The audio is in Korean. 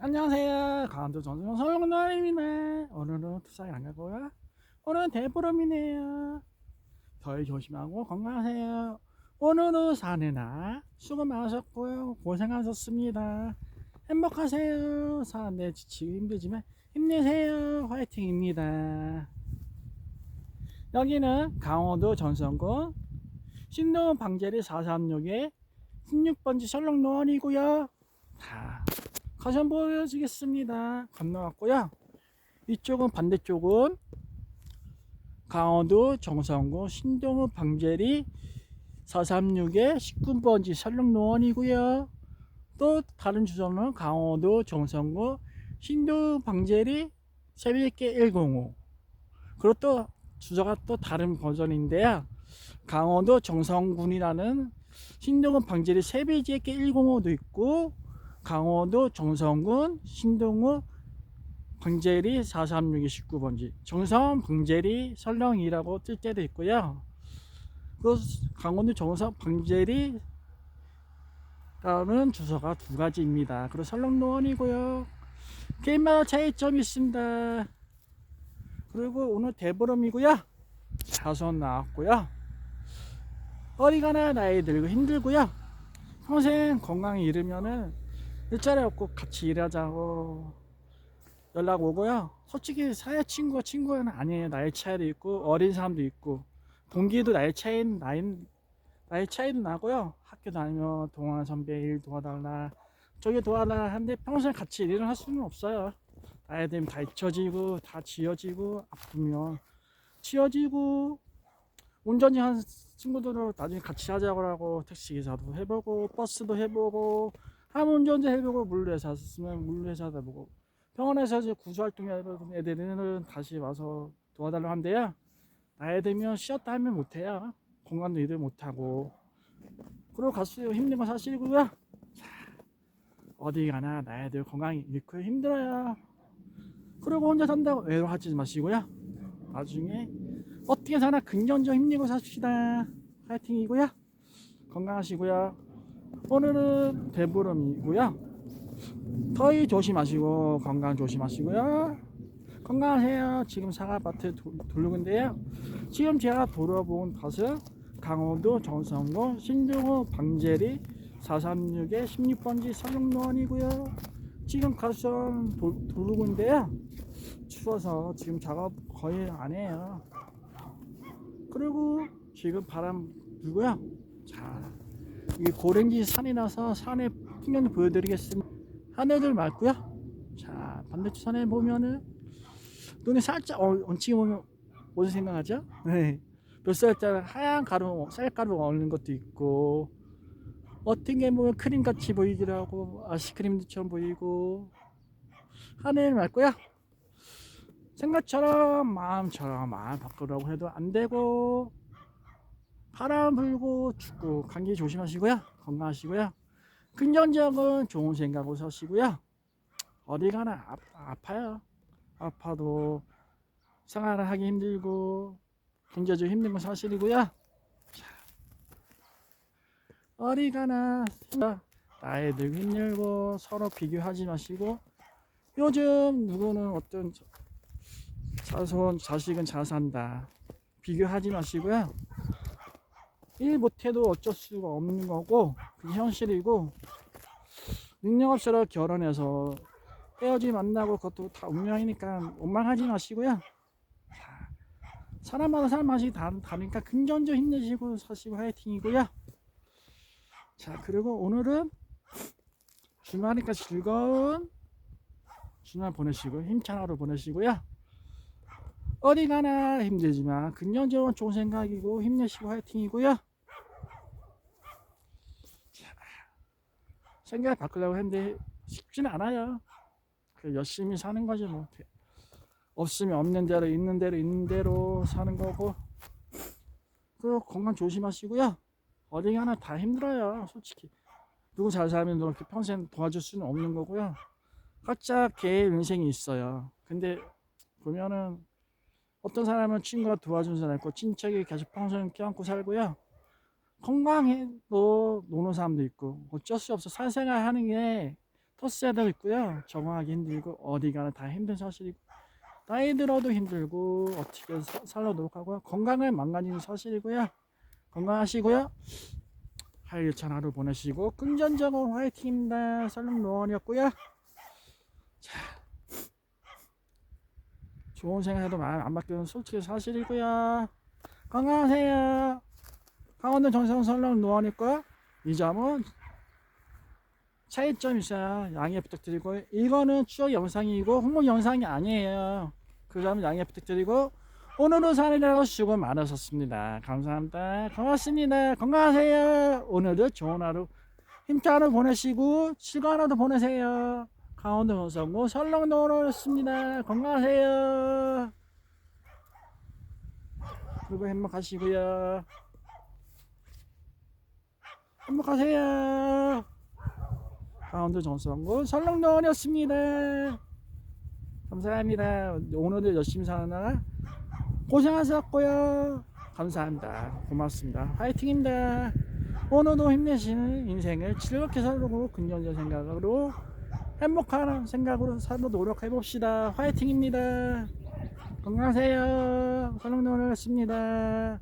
안녕하세요. 강원도 전수영 설렁날입니다. 오늘은 투상이 안 가고요. 오늘은 대보름이네요. 더위 조심하고 건강하세요. 오늘은 산에나 수고 많으셨고요. 고생하셨습니다. 행복하세요. 사는데 지치고 힘들지만 힘내세요. 화이팅입니다. 여기는 강원도 전성군 신동 방제리 436의 16번지 설렁노원이고요. 다 다시 한번 보여주겠습니다. 건너갔고요. 이쪽은 반대쪽은 강원도 정성구 신동읍 방제리 436의 19번지 설릉노원이고요. 또 다른 주소는 강원도 정성구 신동 방제리 새벽에 105 그리고 또 주소가 또 다른 버전인데요. 강원도 정성군이라는 신동읍 방제리 새벽에 105도 있고 강원도 정성군 신동우 방제리 436이 19번지 정성 방제리 설렁이라고 뜰 때도 있고요. 그 강원도 정성 방제리 라는 주소가 두 가지입니다. 그리고 설렁노원이고요. 게임마다 차이점이 있습니다. 그리고 오늘 대보름이고요. 자손 나왔고요. 어디 가나 나이 들고 힘들고요. 평생 건강히 잃으면은 일자리 없고 같이 일하자고 연락 오고요. 솔직히 사회 친구가 친구는 아니에요. 나이 차이도 있고 어린 사람도 있고 동기도 나이 차이 나이 나이 차이도 나고요. 학교 다니면 동아 선배 일 도와달라 저기 도와달라 하는데 평생 같이 일을 할 수는 없어요. 나이 들면 다 잊혀지고 다 지워지고 아프면 지워지고 운전지 한 친구들은 나중에 같이 하자고 하고 택시 기사도 해보고 버스도 해보고 항운전자 해보고 물류회사 쓰면 물류회사도 해보고 병원에서 이제 구조활동 해보는 애들은 다시 와서 도와달라고 한대요. 나이 들면 쉬었다 하면 못해요. 공간도 일을 못하고 그리고 가수요 힘든 건 사실이고요. 자, 어디 가나 나이들 건강이 잃고 힘들어요. 그리고 혼자 산다고 외로워하지 마시고요. 나중에 어떻게 사나 긍정적 힘내고 삽시다. 파이팅이고요. 건강하시고요. 오늘은 대보름이고요. 더위 조심하시고 건강 조심하시고요. 건강하세요. 지금 사과밭에 도- 돌르는데요. 지금 제가 돌아본 곳은 강원도 정성고 신동호 방제리 436의 16번지 설릉노원이고요. 지금 가서 돌르고 있는데요. 추워서 지금 작업 거의 안 해요. 그리고 지금 바람 불고요. 자, 고랭지 산이라서 산의 풍경을 보여드리겠습니다. 하늘들 맑고요. 자, 반대쪽 산에 보면은 눈이 살짝 어, 얹히게 보면 무슨 생각하죠? 네. 몇 살짜리 하얀 가루, 쌀가루 얹는 것도 있고 어떤 게 보면 크림 같이 보이기도 하고 아이스크림처럼 보이고 하늘 맑고요. 생각처럼 마음처럼 마음 바꾸려고 해도 안 되고 바람 불고 춥고 감기 조심하시고요. 건강하시고요. 긍정적은 좋은 생각으로 서시고요. 어디 가나 아, 아파요. 아파도 생활을 하기 힘들고 경제적으로 힘든 건 사실이고요. 자, 어디 가나 나이 들고 힘들고 서로 비교하지 마시고 요즘 누구는 어떤 자손 자식은 잘 산다. 비교하지 마시고요 일 못해도 어쩔 수가 없는 거고 그게 현실이고 능력 없어서 결혼해서 헤어지 만나고 그것도 다 운명이니까 원망하지 마시고요. 자, 사람마다 사람 맛이 다, 다르니까 긍정적 힘내시고 사시고 화이팅이고요. 자 그리고 오늘은 주말이니까 즐거운 주말 보내시고 힘찬 하루 보내시고요. 어디 가나 힘들지만 긍정적으로 좋은 생각이고 힘내시고 화이팅이고요. 생각 바꾸려고 했는데 쉽지는 않아요. 그 열심히 사는 거지 뭐. 없으면 없는 대로 있는 대로 있는 대로 사는 거고. 그 건강 조심하시고요. 어디 가나 다 힘들어요. 솔직히 누구 잘 살면 그렇게 평생 도와줄 수는 없는 거고요. 각자 개의 인생이 있어요. 근데 보면은 어떤 사람은 친구가 도와주는 사람 있고 친척이 계속 평생 껴안고 살고요. 건강해도 노는 사람도 있고 어쩔 수 없어 사회생활 하는 게 토스에도 있고요. 적응하기 힘들고 어디 가나 다 힘든 사실이고 나이 들어도 힘들고 어떻게 사- 살려도록 하고요. 건강을 망가지는 사실이고요. 건강하시고요. 활기찬 하루 보내시고 긍정적으로 화이팅입니다. 설렘 노원이었고요. 자, 좋은 생각해도 마음 안 바뀌는 솔직히 사실이고요. 건강하세요. 강원도 설렘 노원이고요. 이 점은 차이점이 있어요. 양해 부탁드리고 이거는 추억 영상이고 홍보 영상이 아니에요. 그 점은 양해 부탁드리고 오늘은 산이라고 수고 많으셨습니다. 감사합니다. 고맙습니다. 건강하세요. 오늘도 좋은 하루 힘찬 하루 보내시고 즐거운 하루 보내세요. 강원도 원성구 설렁도로였습니다. 건강하세요. 그리고 행복하시고요. 행복하세요. 강원도 정성구 설렁도원이었습니다. 감사합니다. 오늘도 열심히 사느라 고생하셨고요. 감사합니다. 고맙습니다. 화이팅입니다. 오늘도 힘내시는 인생을 즐겁게 살고 긍정적 생각으로 행복한 생각으로 살도록 노력해 봅시다. 화이팅입니다. 건강하세요. 설렁도원이었습니다.